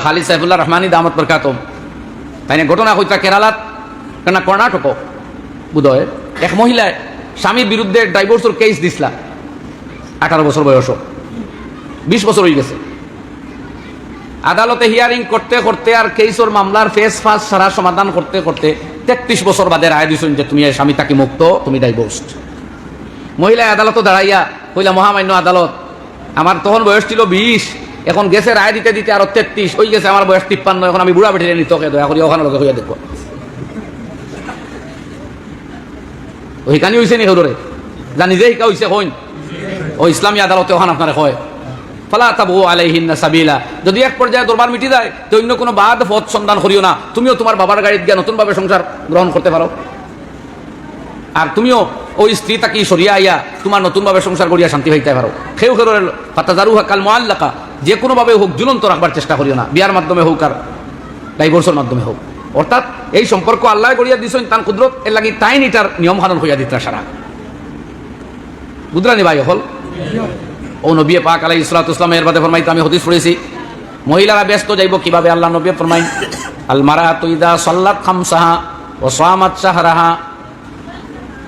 খালিদ সাইফুল্লাহ রহমানি দামত বরকাতম তাই না ঘটনা হইতা কেরালাত না কর্ণাটক বোধহয় এক মহিলায় স্বামীর বিরুদ্ধে ডাইভোর্সের কেস দিছিলা। আঠারো বছর বয়স বিশ বছর হয়ে গেছে। আদালতে হিয়ারিং করতে করতে আর কেসর মামলার ফেস ফাস সারা সমাধান করতে করতে তেত্রিশ বছর বাদে রায় দিয়েছেন যে তুমি স্বামী তাকে মুক্ত, তুমি ডাইভোর্সড মহিলা আদালত দাঁড়াইয়া কইলা, মহামান্য আদালত আমার তখন বয়স ছিল বিশ এখন গেছে রায় দিতে দিতে আরও তেত্রিশ, ওই গেছে আমার বয়স তিপ্পান্ন, এখন আমি বুড়া বেঠে নিতে দয়া করি, ওখানে লোকে হইয়া দেখব। ওইখানে হয়েছে নি হরে যা নিজে শিকা হয়েছে হইন। ও ইসলামী আদালতে ওখান আপনারা হয়। ফালা তাবু আলাইহিন সাবিলা। যদি এক পর্যায়ে দরবার মিটি যায় তো অন্য কোনো বাদ, পথ সন্ধান করিও না। তুমিও তোমার বাবার গাড়িতে গিয়ে নতুনভাবে সংসার গ্রহণ করতে পারো। আর তুমিও ওই স্ত্রী তাকে সরিয়া আইয়া তোমার নতুনভাবে সংসার করিয়া শান্তি হইতে পারো। সেও খেলো ফাতাজারু কাল মোয়াল্লাকা যে কোনোভাবে হোক জুলন্ত রাখবার চেষ্টা করিও না। বিয়ার মাধ্যমে হোক আর ডাইভোর্সের মাধ্যমে হোক। অর্থাৎ এই সম্পর্ক আল্লাহ করিয়া দিছেন, তার কুদরত, এর লাগি তাই নিটার নিয়ম কানুন হইয়া দিতা সারা। বুদ্রানি ভাই, হল। ও নবী পাক আলাই ইসলাত ইসলাম এর বাদে ফরমাইতে আমি হদিস পড়েছি। মহিলারা ব্যস্ত যাইব কীভাবে, আল্লাহ নবী ফরমাই আল মারা তুইদা সাল্লাত খামসাহা ও সামাত শাহরাহা।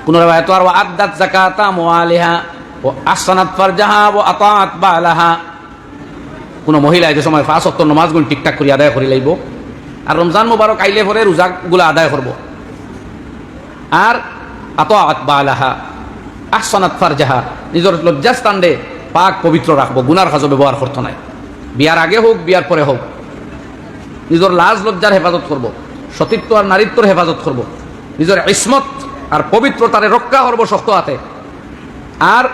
কোন রায়ত আর আদাত জাকাতা মোয়ালিহা ও আসানাত ফারজাহা, ও আতাত বালাহা। কোনো মহিলা যে সময় ফাঁস অক্ট নমাজগুলো ঠিকঠাক করে আদায় করে লাইব। আর রমজান মুবারক আইলে পরে রোজাগুলো আদায় করব। আর আতাত বালাহা আসানাত ফারজাহা, নিজের লজ্জাস্থানে পাক পবিত্র রাখব, গুনার কাজও ব্যবহার করতো নাই। বিয়ার আগে হোক, বিয়ার পরে হোক, নিজের লাজ লজ্জার হেফাজত করব, সতীত্ব আর নারীত্বর হেফাজত করব, নিজের ইসমত আর পবিত্রতারে রক্ষা করব শক্ত হাতে। আর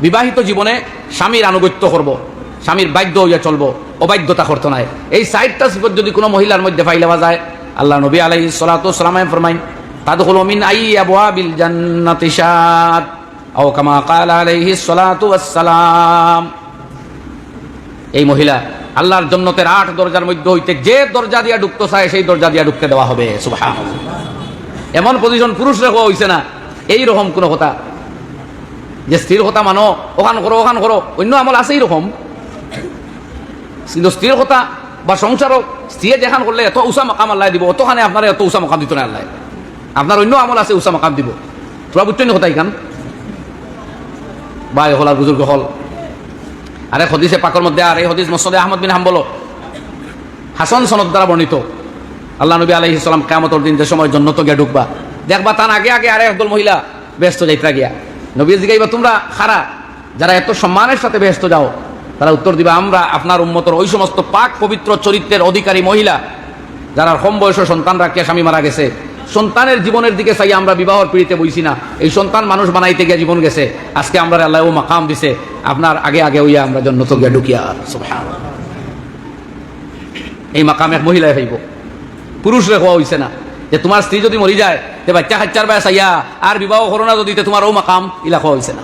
বিবাহিত জীবনে স্বামীর আনুগত্য করব। স্বামীর বাধ্য হইয়া চলবো। অবাধ্যতা করতো নাই। এই সাইডটা সিফত যদি কোনো মহিলার মধ্যে পাইলেওয়া যায় আল্লাহ নবী আলাই সালাতাম ফরমাইন মিন আই আও কামা ক্বালা আলাইহি সালাতু এই মহিলা আল্লাহর জন্নতের আট দরজার মধ্যে হইতে যে দরজা দিয়া ঢুকতে চায়, সেই দরজা দিয়া ঢুকতে দেওয়া হবে। সুবহান এমন পজিশন পুরুষ রেখা হইছে না। এই রকম কোনো কথা। যে স্ত্রীর কথা মানো, ওখান করো ওখান করো, অন্য আমল আছে এইরকম কিন্তু স্ত্রীর কথা বা সংসারও স্ত্রী যেখান করলে এত উষা মাকাম আল্লাহ দিব, অতখানে আপনার এত উষা মাকাম দিত না আল্লাহ। আপনার অন্য আমল আছে উষা মাকাম দিব। তোরা বুঝছেন কথা এখান বা হল আর বুজুর্গ, হল। আরে, হদিসে পাকর মধ্যে আর এই হদিস মসদে আহমদ বিন হাম্বল হাসান সনদ দ্বারা বর্ণিত। আল্লাহ নবী আলহি ইসলাম কেমতর দিন যে সময় জন্নত গিয়া ঢুকবা। দেখবা তার আগে আগে আরে একদল মহিলা ব্যস্ত যাইতা গিয়া। নবী জিগাইবা তোমরা খারা, যারা এত সম্মানের সাথে ব্যস্ত যাও, তারা উত্তর দিবা, আমরা আপনার উন্মতর ওই সমস্ত পাক পবিত্র চরিত্রের অধিকারী মহিলা যারা কম বয়সের সন্তান রাখিয়া স্বামী মারা গেছে। সন্তানের জীবনের দিকে চাই আমরা বিবাহর পিড়িতে বইছি না। এই সন্তান মানুষ বানাইতে গিয়ে জীবন গেছে। আজকে আমরা আল্লাহ ও মাকাম দিছে। আপনার আগে আগে ওইয়া আমরা জন্নত গিয়া ঢুকিয়া। এই মাকাম এক মহিলায় হইব। পুরুষ হওয়া হইছে না। যে তোমার স্ত্রী যদি মরি যায় তে বাচ্চা খাচ্চার বায় চাইয়া আর বিবাহ করো না যদি তোমার ও মাকাম, ইলা হওয়া হয়েছে না।